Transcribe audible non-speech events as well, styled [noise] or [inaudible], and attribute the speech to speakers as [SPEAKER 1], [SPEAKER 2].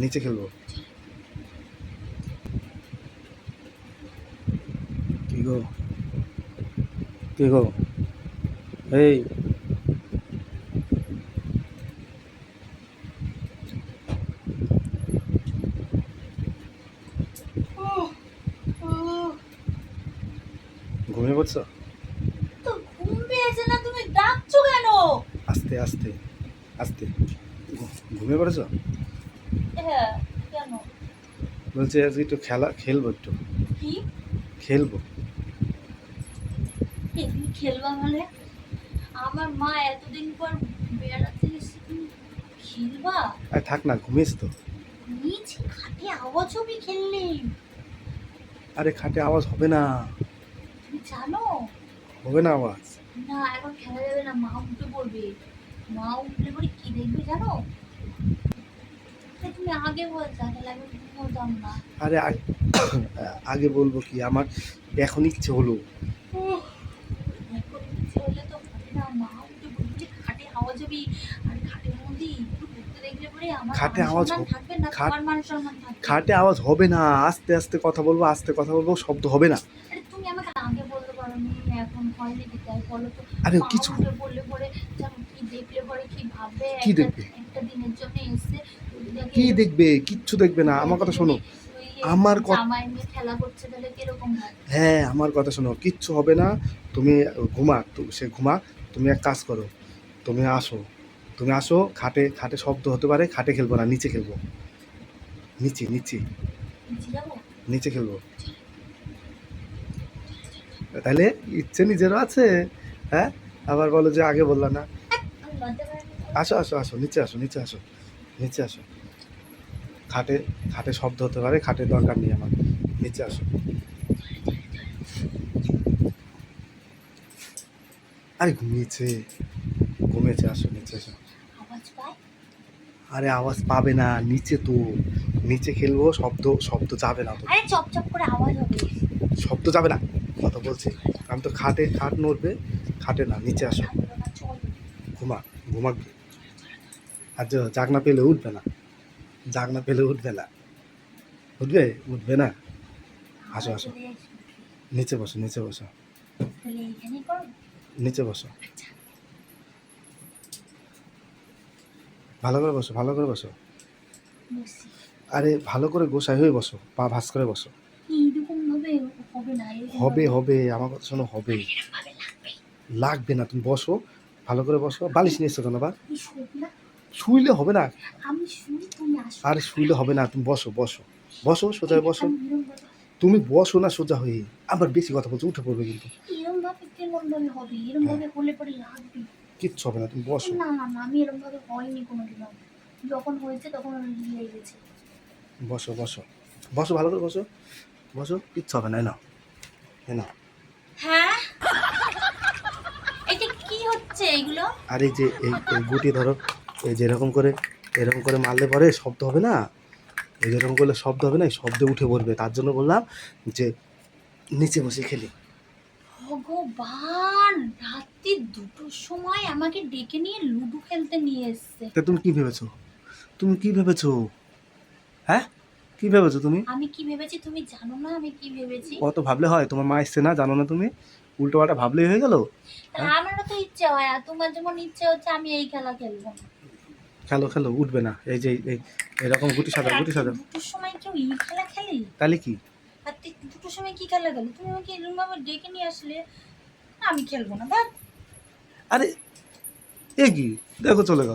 [SPEAKER 1] নিচে
[SPEAKER 2] খেলব। কি গো? কি গো? এই। ঘুমিয়ে পড়ছো?
[SPEAKER 1] তো ঘুম পেয়েছে না তুমি ডাকছো কেন?
[SPEAKER 2] আস্তে আস্তে আস্তে। ঘুমিয়ে পড়েছো? বলছি আজকে একটু খেলা খেলব একটু।
[SPEAKER 1] কি?
[SPEAKER 2] খেলব।
[SPEAKER 1] খেলবা মানে? আমার মা এতদিন পর বেড়াতে এসে খেলবা?
[SPEAKER 2] আর থাক না ঘুমিয়েছ তো।
[SPEAKER 1] নিচে খাটে আওয়াজ হবে খেললে।
[SPEAKER 2] আরে খাটে আওয়াজ হবে না।
[SPEAKER 1] তুমি জানো?
[SPEAKER 2] হবে না আওয়াজ।
[SPEAKER 1] না এখন খেলা যাবে না মা উঠে পড়বে। মা উঠলে পরে কি দেখবে জানো? তুমি আগে বলতা তাহলে আমি ঘুমোতাম না।
[SPEAKER 2] আরে [coughs] আগে বলব কি আমার এখন ইচ্ছে হলো।
[SPEAKER 1] খাটে আওয়াজ
[SPEAKER 2] খাটে আওয়াজ হবে না আস্তে আস্তে কথা বলব আস্তে কথা বলব শব্দ হবে না।
[SPEAKER 1] আরে
[SPEAKER 2] কিছু
[SPEAKER 1] কি
[SPEAKER 2] দেখবে?
[SPEAKER 1] একটা দিনের জন্য এসে
[SPEAKER 2] কি দেখবে? কিচ্ছু দেখবে না। আমার কথা শোনো। আমার
[SPEAKER 1] হয়?
[SPEAKER 2] আমার কথা শোনো। কিচ্ছু হবে না। তুমি ঘুমা। সে ঘুমা। তুমি এক কাজ করো। তুমি আসো। তুমি আসো। খাটে খাটে শব্দ হতে পারে। খাটে খেলব না নিচে খেলব। নিচে নিচে।
[SPEAKER 1] নিচে
[SPEAKER 2] খেলব। তাহলে ইচ্ছে নিজেরও আছে। হ্যাঁ? আবার বলো যে আগে বললা না
[SPEAKER 1] আমি লজ্জা পাই না।
[SPEAKER 2] আসো আসো আসো নিচে আসো নিচে আসো নিচে আসো। খাটে খাটে শব্দ হতে পারে খাটের দরকার নেই আমার। নিচে আসো। আরে ঘুমিয়েছে ঘুমিয়েছে আসো নিচে আসো। আরে আওয়াজ পাবে না নিচে তো। নিচে খেলব শব্দ শব্দ যাবে না তো।
[SPEAKER 1] চপ চপ করে আওয়াজ হবে।
[SPEAKER 2] শব্দ যাবে না কথা বলছি। আমি তো খাটে খাট নড়বে খাটে না নিচে আসো। ঘুমা ঘুমাবি আর যে জাগ না পেলে উঠবে না। জাগ না পেলে উঠবে না। উঠবে? উঠবে না। আসো, আসো। নিচে বসো নিচে বসো। নিচে বসো। ভালো করে বসো ভালো করে বসো। আরে ভালো করে গোসাই হয়ে বসো পা ভাস করে বসো।
[SPEAKER 1] হবে
[SPEAKER 2] হবে আমার কথা শোনো হবে।
[SPEAKER 1] লাগবে
[SPEAKER 2] না তুমি বসো ভালো করে বসো। বালিশ নিয়ে এসছো কেন বা? শুইলে হবে না।
[SPEAKER 1] আমি শুনি তুমি আসো।
[SPEAKER 2] আরে শুইলে হবে না তুমি বসো বসো। বসো সোজা হয়ে বসো। তুমি বসো না সোজা হয়ে। আবার বেশি কথা বলছো উঠে পড়বে কিন্তু।
[SPEAKER 1] এরম ভাবে কেমন ভাবে হবে? এরম ভাবে হলে পরে লাগবে।
[SPEAKER 2] কিচ্ছু হবে না তুমি বসো।
[SPEAKER 1] না না না আমি এরম ভাবে হয়নি কোনোদিনও যখন হয়েছে তখন লেগে গেছে।
[SPEAKER 2] বসো বসো। বসো ভালো করে বসো। বসো কিচ্ছু হবে না
[SPEAKER 1] হ্যাঁ? এটা কি হচ্ছে এগুলো?
[SPEAKER 2] আর এই যে এই গুটি ধরো। এই যেরকম করে এরকম করে মারলে পরে শব্দ হবে না? এই যেরকম করলে শব্দ হবে না? শব্দে উঠে পড়বে তার জন্য বললাম যে নিচে বসে খেলি।
[SPEAKER 1] ভগবান রাত্রি দুটোর সময় আমাকে ডেকে নিয়ে লুডো খেলতে নিয়ে এসছে।
[SPEAKER 2] তা তুমি কি ভেবেছো? তুমি কি ভেবেছো? হ্যাঁ? কি ভেবেছো তুমি?
[SPEAKER 1] আমি কি ভেবেছি তুমি জানো না আমি কি ভেবেছি?
[SPEAKER 2] কত ভাবলে হয় তোমার মা এসছে না জানো না তুমি? উল্টো পাল্টা ভাবলেই হয়ে গেল?
[SPEAKER 1] তা আমারও তো ইচ্ছে হয় আর তোমার যেমন ইচ্ছে হচ্ছে আমি এই খেলা খেলব।
[SPEAKER 2] খেলো খেলো উঠবে না। এই যে এই এরকম গুটি সাজা গুটি সাজা
[SPEAKER 1] দুটোর সময় কেউ এই খেলা খেলে
[SPEAKER 2] তাহলে কি?
[SPEAKER 1] রাত্রি দুটোর সময় কি খেলা খেলে তুমি আমাকে এরকম ভাবে ডেকে নিয়ে আসলে আমি খেলব না বাদ
[SPEAKER 2] আরে এ কি? দেখো চলে গেল।